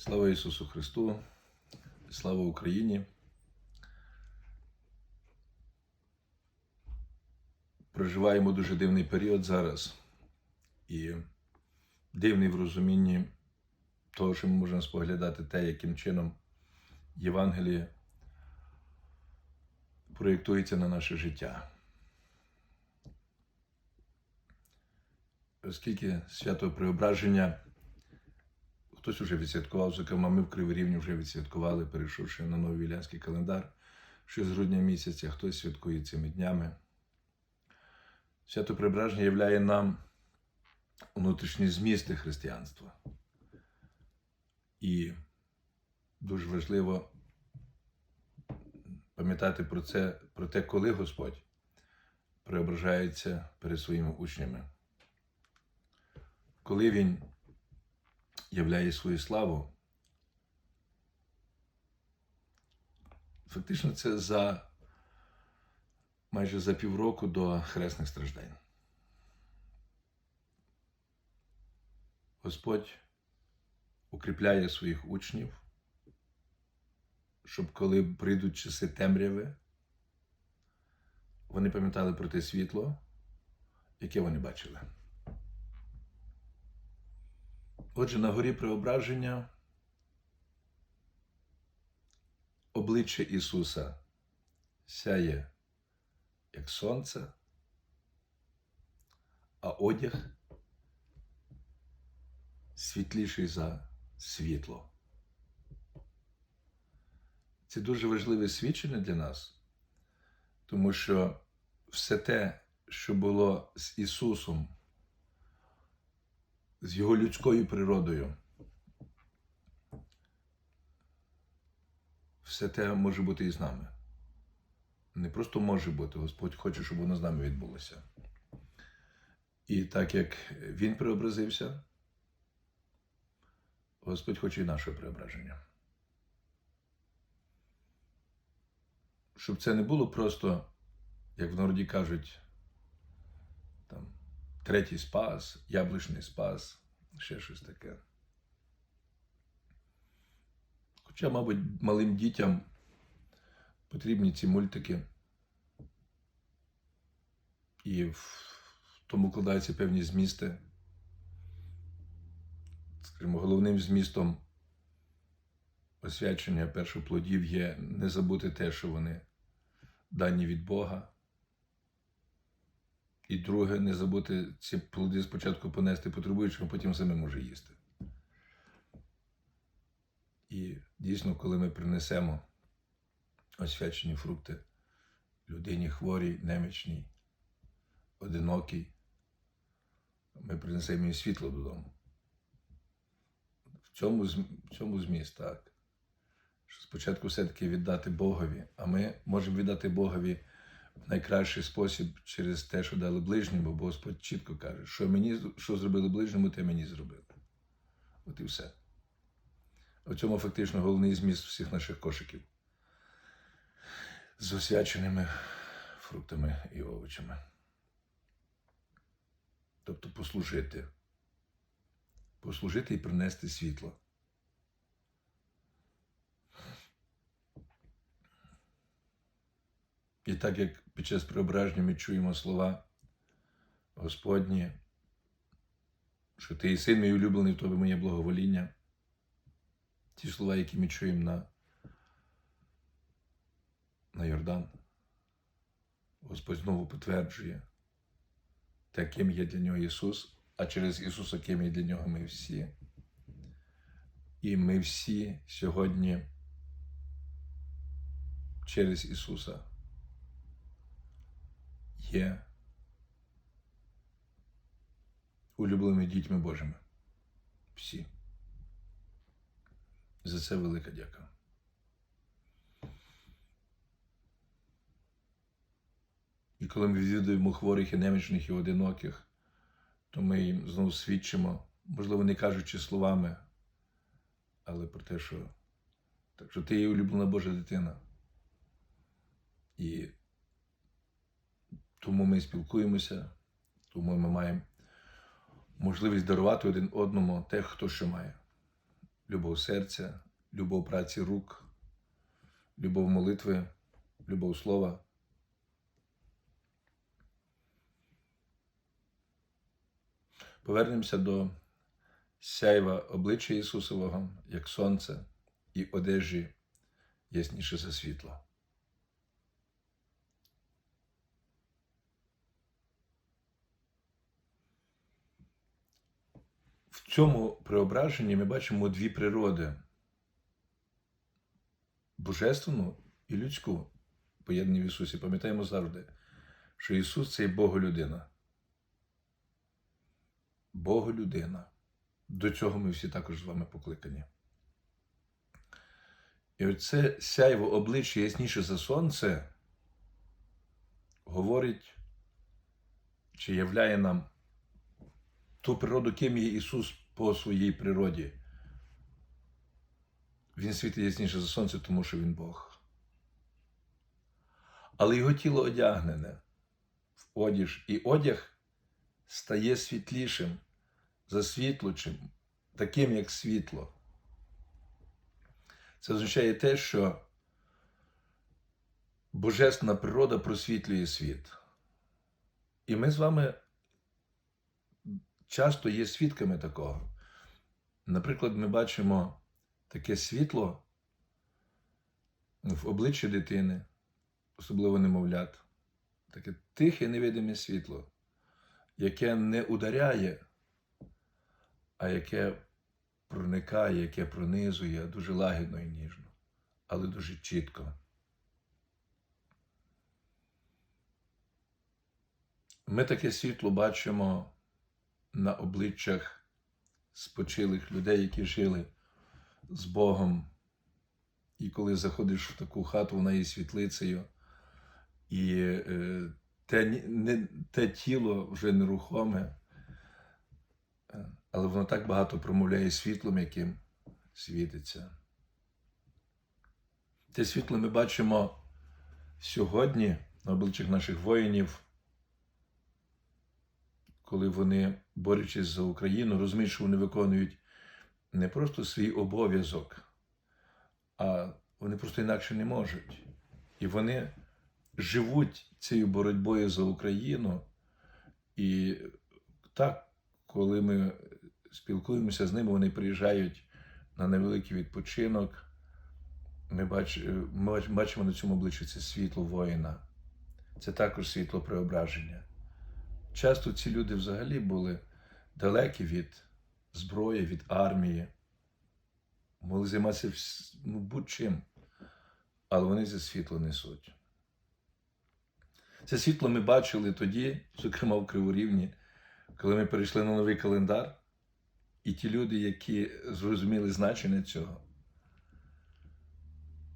Слава Ісусу Христу, слава Україні. Проживаємо дуже дивний період зараз і дивний в розумінні того, що ми можемо споглядати те, яким чином Євангеліє проєктується на наше життя. Оскільки свято Преображення хтось вже відсвяткував, зокрема, ми в Криворівні вже відсвяткували, перейшовши на новий вілянський календар, що з грудня місяця, хтось святкує цими днями. Свято Преображення являє нам внутрішні змісти християнства. І дуже важливо пам'ятати про це, про те, коли Господь преображається перед своїми учнями. Коли Він являє свою славу, фактично це за майже за півроку до хресних страждань. Господь укріпляє своїх учнів, щоб коли прийдуть часи темряви, вони пам'ятали про те світло, яке вони бачили. Отже, на горі преображення обличчя Ісуса сяє як сонце, а одяг світліший за світло. Це дуже важливе свідчення для нас, тому що все те, що було з Ісусом, з Його людською природою, все те може бути і з нами. Не просто може бути, Господь хоче, щоб воно з нами відбулося. І так як Він преобразився, Господь хоче і наше преображення. Щоб це не було просто, як в народі кажуть, третій спас, яблучний спас, ще щось таке. Хоча, мабуть, малим дітям потрібні ці мультики, і в тому вкладаються певні змісти. Скажімо, головним змістом освячення першоплодів є не забути те, що вони дані від Бога. І друге, не забути ці плоди спочатку понести потребуючим, а потім самим може їсти. І дійсно, коли ми принесемо освячені фрукти людині хворій, немічній, одинокій, ми принесемо їй світло додому. В цьому, в цьому зміст, так. Що спочатку все-таки віддати Богові, а ми можемо віддати Богові найкращий спосіб через те, що дали ближньому, бо Господь чітко каже, що мені що зробили ближньому, те мені зробили. От і все. У цьому фактично головний зміст всіх наших кошиків з освяченими фруктами і овочами. Тобто послужити. Послужити і принести світло. І так як під час преображення ми чуємо слова Господні, що ти і син мій улюблений, в тобі моє благовоління. Ті слова, які ми чуємо на, на Йордан, Господь знову підтверджує, таким є для нього Ісус, а через Ісуса, ким є для нього ми всі. І ми всі сьогодні через Ісуса є улюбленими дітьми Божими. Всі. За це велика дяка. І коли ми відвідуємо хворих і немічних і одиноких, то ми їм знову свідчимо, можливо, не кажучи словами, але про те, що так що ти є улюблена Божа дитина. І тому ми спілкуємося, тому ми маємо можливість дарувати один одному те, хто що має. любов серця, любов праці рук, любов молитви, любов слова. Повернемося до сяйва обличчя Ісусового, як сонце, і одежі ясніше за світло. В цьому преображенні ми бачимо дві природи божественну і людську, поєднані в Ісусі. Пам'ятаємо завжди, що Ісус це є Боголюдина. Боголюдина. До цього ми всі також з вами покликані. І оце сяйво обличчя ясніше за сонце говорить, чи являє нам ту природу, ким є Ісус по своїй природі. Він світить ясніше за сонце, тому що Він Бог. Але його тіло одягнене в одяг, і одяг стає світлішим, засвітлучим, таким, як світло. Це означає те, що божественна природа просвітлює світ. І ми з вами часто є свідками такого. Наприклад, ми бачимо таке світло в обличчі дитини, особливо немовлят, таке тихе невидиме світло, яке не ударяє, а яке проникає, яке пронизує дуже лагідно і ніжно, але дуже чітко. Ми таке світло бачимо на обличчях спочилих людей, які жили з Богом. І коли заходиш в таку хату, вона є світлицею, і е, те, не, те тіло вже нерухоме, е, але воно так багато промовляє світлом, яким світиться. Те світло ми бачимо сьогодні на обличчях наших воїнів, коли вони, борючись за Україну, розуміють, що вони виконують не просто свій обов'язок, а вони просто інакше не можуть. І вони живуть цією боротьбою за Україну. І так, коли ми спілкуємося з ними, вони приїжджають на невеликий відпочинок. Ми, бач, ми бачимо на цьому обличчі це світло воїна. Це також світло преображення. Часто ці люди взагалі були далекі від зброї, від армії, могли займатися ну, будь-чим, але вони це світло несуть. Це світло ми бачили тоді, зокрема в Криворівні, коли ми перейшли на новий календар, і ті люди, які зрозуміли значення цього,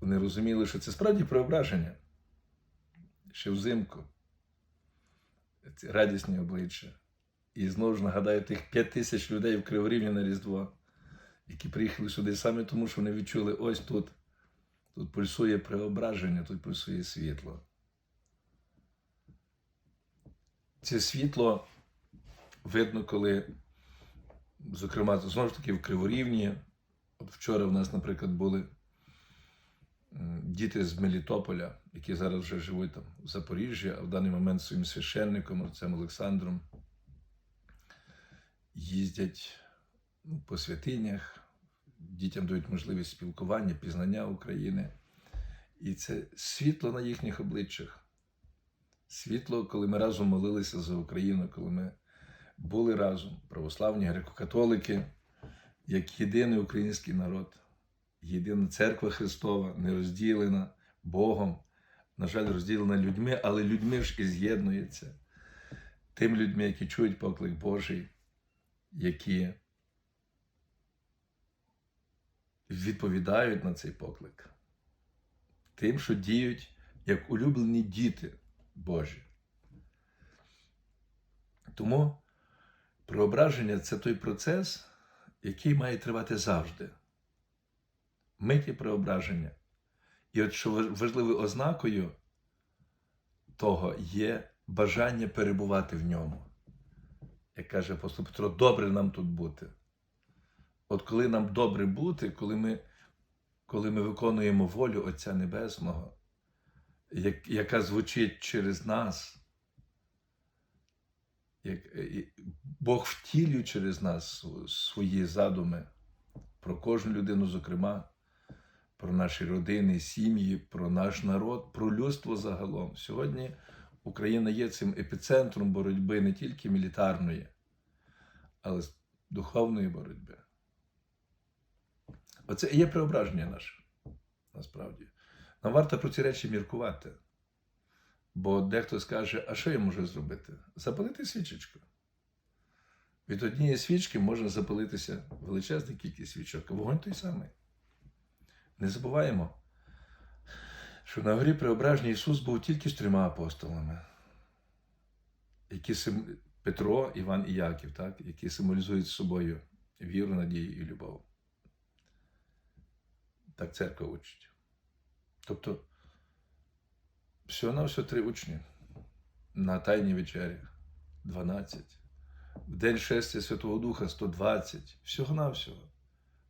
вони розуміли, що це справді преображення ще взимку. Ці радісні обличчя. І знову ж нагадаю тих п'ять тисяч людей в Криворівні на Різдво, які приїхали сюди саме тому, що вони відчули, ось тут, тут пульсує преображення, тут пульсує світло. Це світло видно, коли, зокрема, знову ж таки в Криворівні. От вчора в нас, наприклад, були діти з Мелітополя, які зараз вже живуть там в Запоріжжі, а в даний момент своїм священником, отцем Олександром, їздять ну, по святинях, дітям дають можливість спілкування, пізнання України. І це світло на їхніх обличчях. Світло, коли ми разом молилися за Україну, коли ми були разом, православні греко-католики, як єдиний український народ, єдина церква Христова, не розділена Богом, на жаль, розділена людьми, але людьми ж і з'єднується тим людьми, які чують поклик Божий, які відповідають на цей поклик, тим, що діють як улюблені діти Божі. Тому преображення це той процес, який має тривати завжди. Миті преображення. І от що важливою ознакою того є бажання перебувати в ньому. Як каже апостол Петро, добре нам тут бути. От коли нам добре бути, коли ми, коли ми виконуємо волю Отця Небесного, як, яка звучить через нас, як, і Бог втілює через нас свої задуми про кожну людину, зокрема, про наші родини, сім'ї, про наш народ, про людство загалом. Сьогодні Україна є цим епіцентром боротьби не тільки мілітарної, але з духовної боротьби. Оце і є преображення наше, насправді. Нам варто про ці речі міркувати. Бо дехто скаже, а що я можу зробити? Запалити свічечку. Від однієї свічки можна запалитися величезна кількість свічок, а вогонь той самий. Не забуваємо, що на горі преображення Ісус був тільки з трьома апостолами, які сим... Петро, Іван і Яків, так? які символізують собою віру, надію і любов. Так церква учить. Тобто, всього на все три учні на Тайній вечері 12. В день шестя Святого Духа 120. Всього на всього.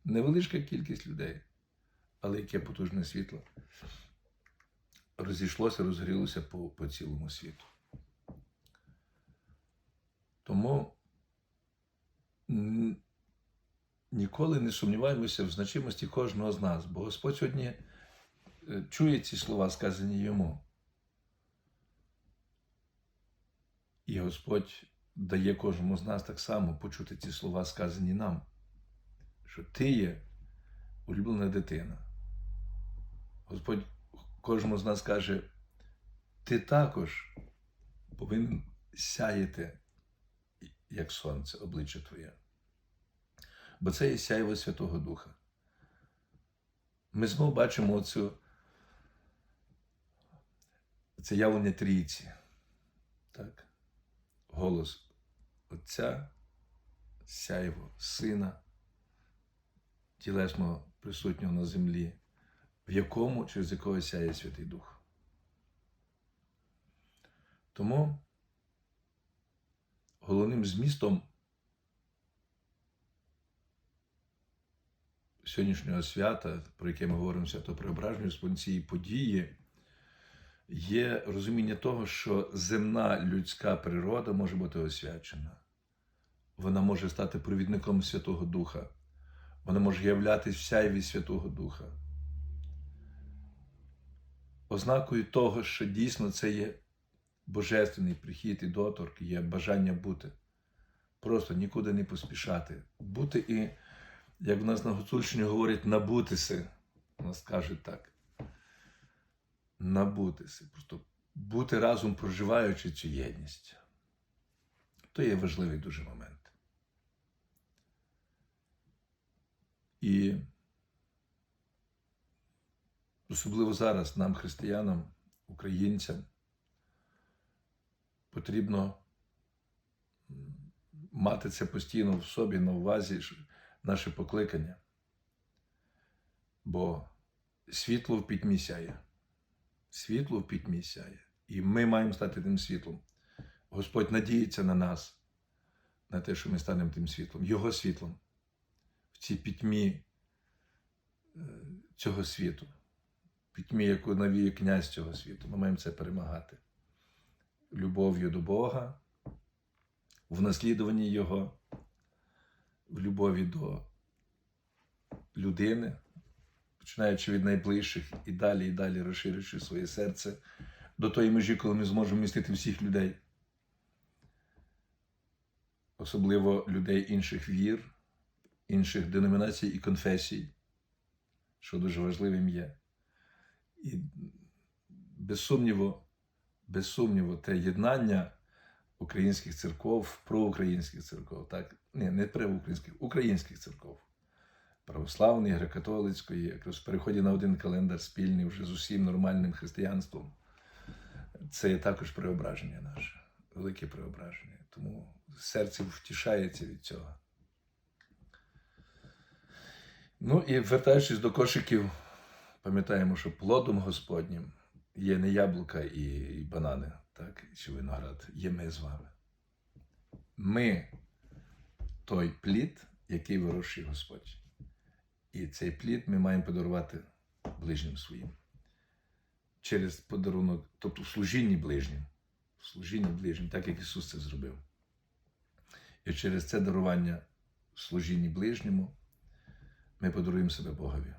Невеличка кількість людей, але яке потужне світло розійшлося, розгорілося по, по цілому світу. Тому ніколи не сумніваємося в значимості кожного з нас, бо Господь сьогодні е, чує ці слова, сказані йому. І Господь дає кожному з нас так само почути ці слова, сказані нам, що ти є улюблена дитина. Господь кожному з нас каже, ти також повинен сяяти, як сонце, обличчя Твоє. Бо це є сяйво Святого Духа. Ми знову бачимо оцю, це явлення трійці. Так? Голос Отця, сяйво Сина, тілесно присутнього на землі, в якому через якого сяє Святий Дух. Тому головним змістом сьогоднішнього свята, про яке ми говоримо свято преображення, цієї події, є розуміння того, що земна людська природа може бути освячена. Вона може стати провідником Святого Духа. Вона може являтись в сяйві Святого Духа. Ознакою того, що дійсно це є божественний прихід і доторк, є бажання бути. Просто нікуди не поспішати. Бути і, як в нас на Гуцульщині говорять, набутися. У нас кажуть так. Набутися. Просто бути разом, проживаючи цю єдність. То є важливий дуже момент. І особливо зараз нам, християнам, українцям, потрібно мати це постійно в собі на увазі наше покликання. Бо світло в пітьмі сяє. Світло в пітьмі сяє. І ми маємо стати тим світлом. Господь надіється на нас, на те, що ми станемо тим світлом, Його світлом в цій пітьмі цього світу, пітьмі, яку навіє князь цього світу. Ми маємо це перемагати. Любов'ю до Бога, в наслідуванні Його, в любові до людини, починаючи від найближчих і далі, і далі розширюючи своє серце до тої межі, коли ми зможемо містити всіх людей, особливо людей інших вір, інших деномінацій і конфесій, що дуже важливим є. І без сумніву, без сумніву, те єднання українських церков, проукраїнських церков, так, ні, не проукраїнських, українських церков, православної, греко-католицької, якраз в переході на один календар спільний вже з усім нормальним християнством. Це є також преображення наше, велике преображення. Тому серце втішається від цього. Ну і вертаючись до кошиків, пам'ятаємо, що плодом Господнім є не яблука і, банани, так, чи виноград, є ми з вами. Ми той плід, який вирощує Господь. І цей плід ми маємо подарувати ближнім своїм. Через подарунок, тобто служінні ближнім, служінні ближнім, так як Ісус це зробив. І через це дарування служінні ближньому ми подаруємо себе Богові.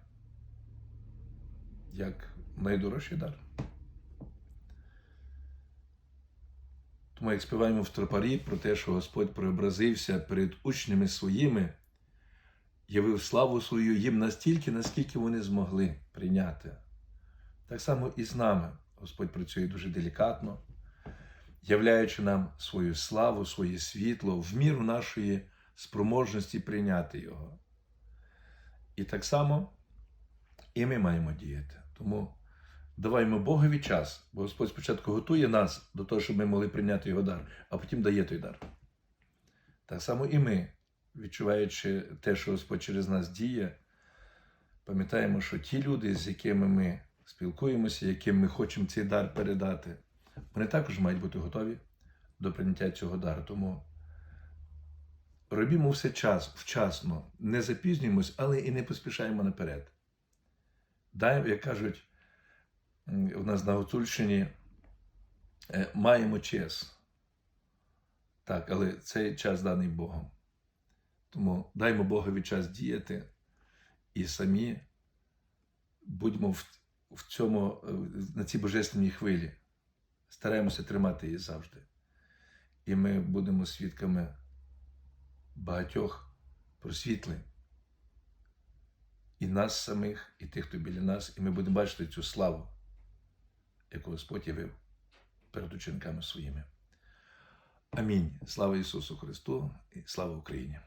Як найдорожчий дар. Тому як співаємо в тропарі про те, що Господь преобразився перед учнями своїми, явив славу свою їм настільки, наскільки вони змогли прийняти. Так само і з нами Господь працює дуже делікатно, являючи нам свою славу, своє світло в міру нашої спроможності прийняти Його. І так само і ми маємо діяти. Тому даваймо Богові час, бо Господь спочатку готує нас до того, щоб ми могли прийняти його дар, а потім дає той дар. Так само і ми, відчуваючи те, що Господь через нас діє, пам'ятаємо, що ті люди, з якими ми спілкуємося, яким ми хочемо цей дар передати, вони також мають бути готові до прийняття цього дару. Тому робімо все час, вчасно, не запізнюємось, але і не поспішаємо наперед. Дай, як кажуть, у нас на Гуцульщині е, маємо час. Так, але цей час даний Богом. Тому даймо Богові час діяти і самі будьмо в, в цьому, е, на цій божественній хвилі. Стараємося тримати її завжди. І ми будемо свідками багатьох просвітлень. І нас самих, і тих, хто біля нас, і ми будемо бачити цю славу, яку Господь явив перед учениками своїми. Амінь. Слава Ісусу Христу і слава Україні!